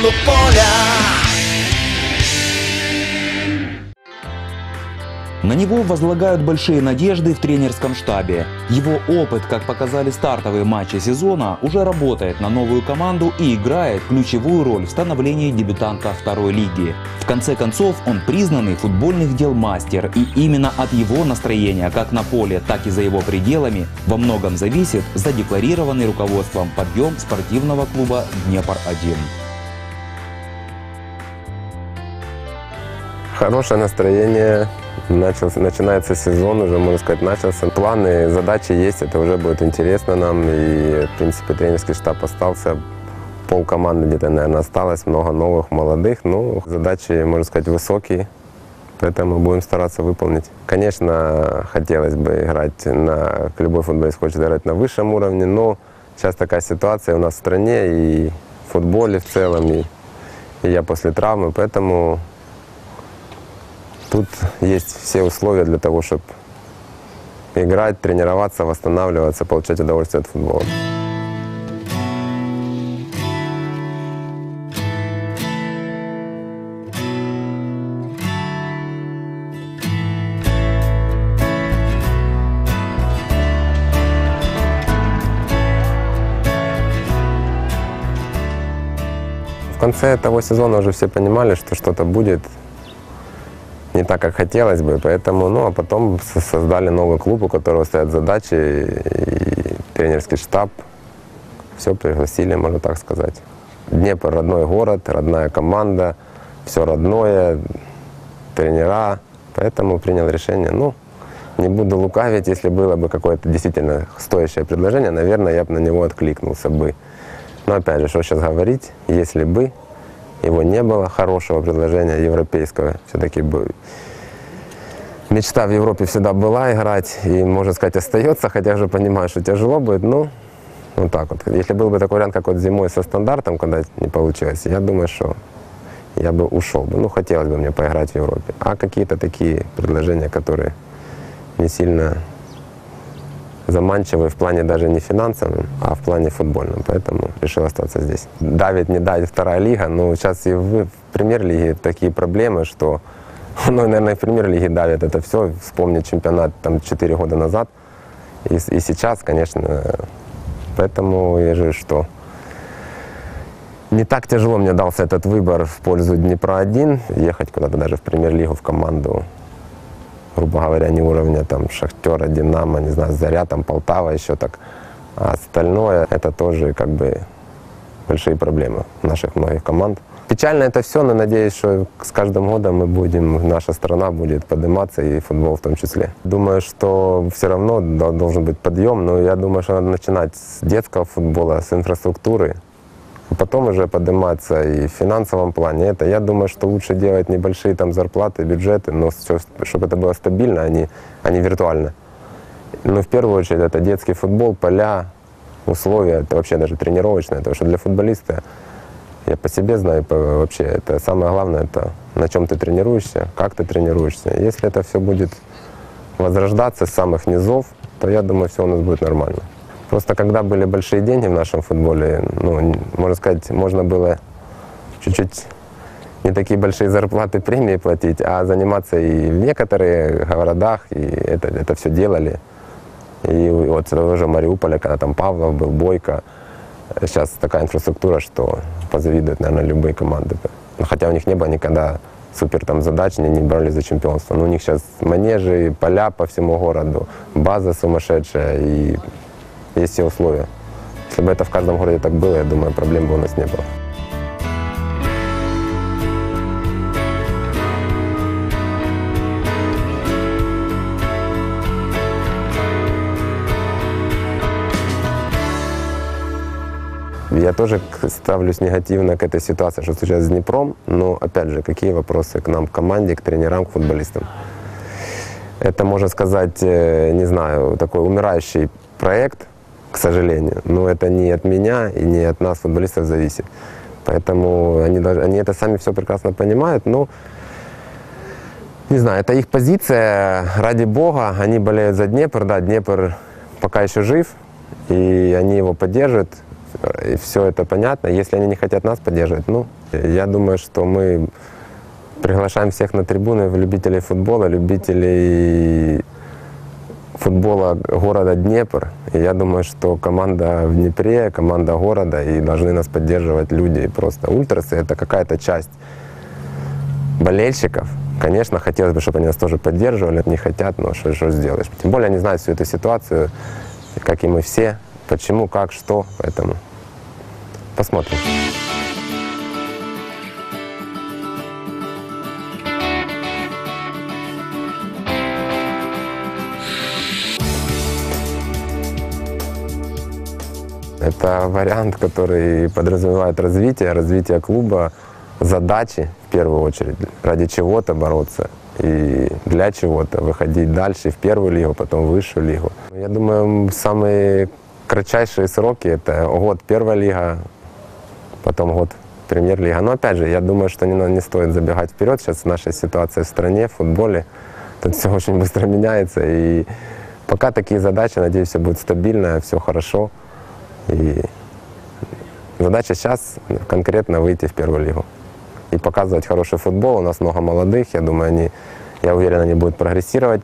сторону поля. На него возлагают большие надежды в тренерском штабе. Его опыт, как показали стартовые матчи сезона, уже работает на новую команду и играет ключевую роль в становлении дебютанта второй лиги. В конце концов, он признанный футбольных дел мастер, и именно от его настроения, как на поле, так и за его пределами, во многом зависит задекларированный руководством подъем спортивного клуба «Днепр-1». Хорошее настроение. Начался, начинается сезон, уже, можно сказать, начался. Планы, задачи есть, это уже будет интересно нам. И, в принципе, тренерский штаб остался. Пол команды где-то, наверное, осталось, много новых, молодых. Ну, задачи, можно сказать, высокие, поэтому будем стараться выполнить. Конечно, хотелось бы играть на... Любой футболист хочет играть на высшем уровне, но сейчас такая ситуация у нас в стране и в футболе в целом, и, и я после травмы, поэтому Тут есть все условия для того, чтобы играть, тренироваться, восстанавливаться, получать удовольствие от футбола. В конце того сезона уже все понимали, что что-то будет, не так, как хотелось бы, поэтому, ну, а потом создали новый клуб, у которого стоят задачи, и тренерский штаб, все пригласили, можно так сказать. Днепр – родной город, родная команда, все родное, тренера, поэтому принял решение, ну, не буду лукавить, если было бы какое-то действительно стоящее предложение, наверное, я бы на него откликнулся бы. Но опять же, что сейчас говорить, если бы его не было, хорошего предложения европейского. Все-таки мечта в Европе всегда была играть, и, можно сказать, остается, хотя уже понимаю, что тяжело будет, ну, вот так вот. Если был бы такой вариант, как вот зимой со стандартом, когда не получилось, я думаю, что я бы ушел бы. Ну, хотелось бы мне поиграть в Европе. А какие-то такие предложения, которые не сильно заманчивый в плане даже не финансовым, а в плане футбольном. Поэтому решил остаться здесь. Давит, не давит вторая лига. Но сейчас и в, премьер-лиге такие проблемы, что, ну, наверное, в премьер-лиге давит это все. Вспомнить чемпионат там 4 года назад. И, и сейчас, конечно. Поэтому я же что не так тяжело мне дался этот выбор в пользу Днепра-1, ехать куда-то даже в премьер-лигу, в команду грубо говоря, не уровня там Шахтера, Динамо, не знаю, Заря, там Полтава еще так. А остальное это тоже как бы большие проблемы наших многих команд. Печально это все, но надеюсь, что с каждым годом мы будем, наша страна будет подниматься, и футбол в том числе. Думаю, что все равно должен быть подъем, но я думаю, что надо начинать с детского футбола, с инфраструктуры, потом уже подниматься и в финансовом плане. Это, я думаю, что лучше делать небольшие там зарплаты, бюджеты, но все, чтобы это было стабильно, а не, а не виртуально. Но в первую очередь это детский футбол, поля, условия, это вообще даже тренировочное, потому что для футболиста, я по себе знаю, по, вообще, это самое главное, это на чем ты тренируешься, как ты тренируешься. Если это все будет возрождаться с самых низов, то я думаю, все у нас будет нормально. Просто когда были большие деньги в нашем футболе, ну, можно сказать, можно было чуть-чуть не такие большие зарплаты, премии платить, а заниматься и в некоторых городах, и это, это все делали. И вот тоже Мариуполя, когда там Павлов был, Бойко, сейчас такая инфраструктура, что позавидуют, наверное, любые команды. Хотя у них не было никогда супер там задач, они не брали за чемпионство. Но у них сейчас манежи, поля по всему городу, база сумасшедшая, и есть все условия. Если бы это в каждом городе так было, я думаю, проблем бы у нас не было. Я тоже ставлюсь негативно к этой ситуации, что случилось с Днепром, но опять же, какие вопросы к нам, к команде, к тренерам, к футболистам. Это, можно сказать, э, не знаю, такой умирающий проект, к сожалению. Но это не от меня и не от нас, футболистов, зависит. Поэтому они, даже, они это сами все прекрасно понимают, но не знаю, это их позиция, ради бога, они болеют за Днепр, да, Днепр пока еще жив, и они его поддерживают и все это понятно. Если они не хотят нас поддерживать, ну, я думаю, что мы приглашаем всех на трибуны, любителей футбола, любителей футбола города Днепр. И я думаю, что команда в Днепре, команда города, и должны нас поддерживать люди. Просто ультрасы — это какая-то часть болельщиков. Конечно, хотелось бы, чтобы они нас тоже поддерживали, не хотят, но что, что сделаешь. Тем более они знают всю эту ситуацию, как и мы все, почему, как, что, поэтому посмотрим. Это вариант, который подразумевает развитие, развитие клуба, задачи в первую очередь, ради чего-то бороться и для чего-то выходить дальше в первую лигу, потом в высшую лигу. Я думаю, самые кратчайшие сроки это год первая лига, потом год премьер-лига. Но опять же, я думаю, что не, не стоит забегать вперед. Сейчас наша ситуация в стране, в футболе, тут все очень быстро меняется. И пока такие задачи, надеюсь, все будет стабильно, все хорошо. И задача сейчас конкретно выйти в первую лигу и показывать хороший футбол. У нас много молодых, я думаю, они, я уверен, они будут прогрессировать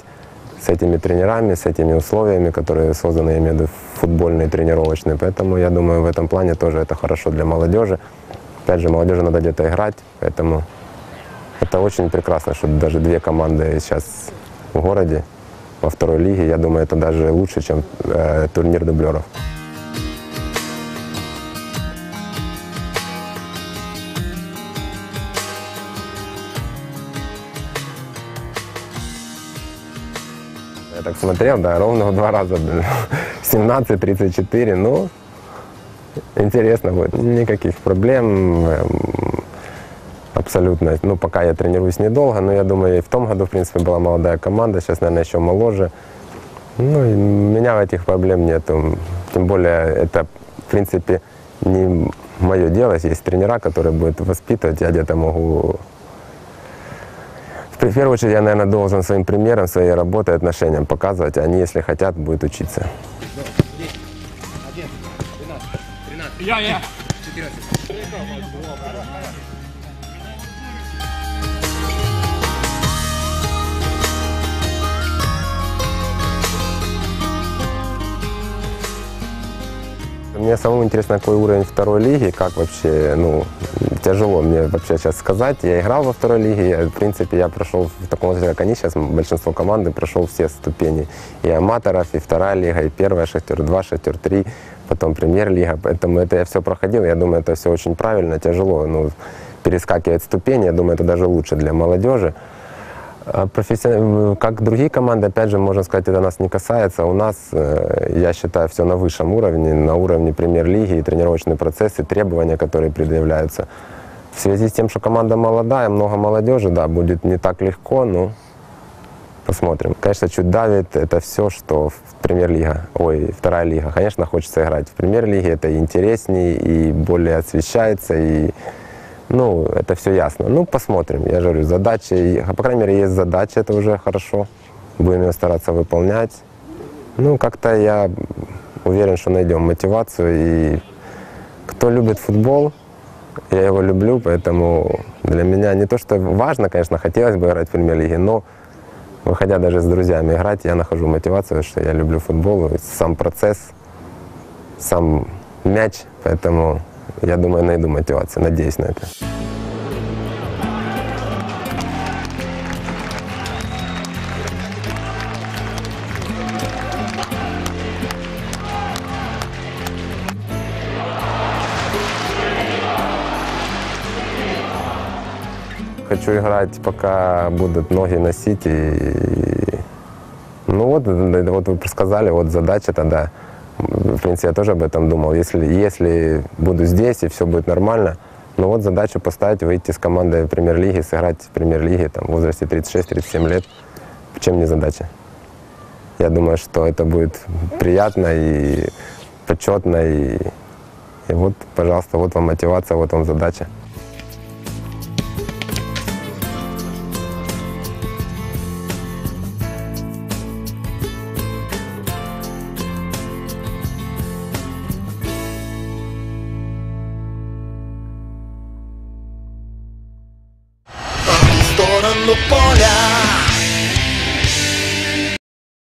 с этими тренерами, с этими условиями, которые созданы, я имею в виду, футбольные, тренировочные. Поэтому я думаю, в этом плане тоже это хорошо для молодежи. Опять же, молодежи надо где-то играть, поэтому это очень прекрасно, что даже две команды сейчас в городе во второй лиге. Я думаю, это даже лучше, чем э, турнир дублеров. Так смотрел, да, ровно в два раза, блин. 17-34, ну, интересно будет. Никаких проблем эм, абсолютно. Ну, пока я тренируюсь недолго, но я думаю, и в том году, в принципе, была молодая команда, сейчас, наверное, еще моложе. Ну, и меня этих проблем нету. Тем более, это, в принципе, не мое дело. Есть тренера, которые будут воспитывать, я где-то могу в первую очередь, я, наверное, должен своим примером, своей работой, отношениям показывать. Они, если хотят, будут учиться. Я, я. Мне самому интересно, какой уровень второй лиги, как вообще, ну, тяжело мне вообще сейчас сказать. Я играл во второй лиге, в принципе, я прошел в таком возрасте, как они сейчас, большинство команды прошел все ступени. И аматоров, и вторая лига, и первая шахтер, два шахтер, три, потом премьер-лига. Поэтому это я все проходил, я думаю, это все очень правильно, тяжело. Ну, перескакивать ступени, я думаю, это даже лучше для молодежи. А професси- Как другие команды, опять же, можно сказать, это нас не касается. У нас, э, я считаю, все на высшем уровне, на уровне премьер-лиги, и тренировочные процессы, требования, которые предъявляются. В связи с тем, что команда молодая, много молодежи, да, будет не так легко, но посмотрим. Конечно, чуть давит это все, что в премьер-лига, ой, вторая лига. Конечно, хочется играть в премьер-лиге, это интереснее, и более освещается, и ну, это все ясно. Ну, посмотрим. Я же говорю, задачи, по крайней мере, есть задача, это уже хорошо. Будем ее стараться выполнять. Ну, как-то я уверен, что найдем мотивацию. И кто любит футбол, я его люблю, поэтому для меня не то, что важно, конечно, хотелось бы играть в премьер-лиге, но выходя даже с друзьями играть, я нахожу мотивацию, что я люблю футбол, сам процесс, сам мяч, поэтому я думаю, найду мотивацию, надеюсь на это. Хочу играть, пока будут ноги носить. И... Ну вот, вот вы сказали, вот задача тогда. В принципе, я тоже об этом думал. Если, если буду здесь и все будет нормально, ну вот задачу поставить, выйти с командой премьер-лиги, сыграть в премьер-лиге там, в возрасте 36-37 лет. Чем не задача? Я думаю, что это будет приятно и почетно. И, и вот, пожалуйста, вот вам мотивация, вот вам задача.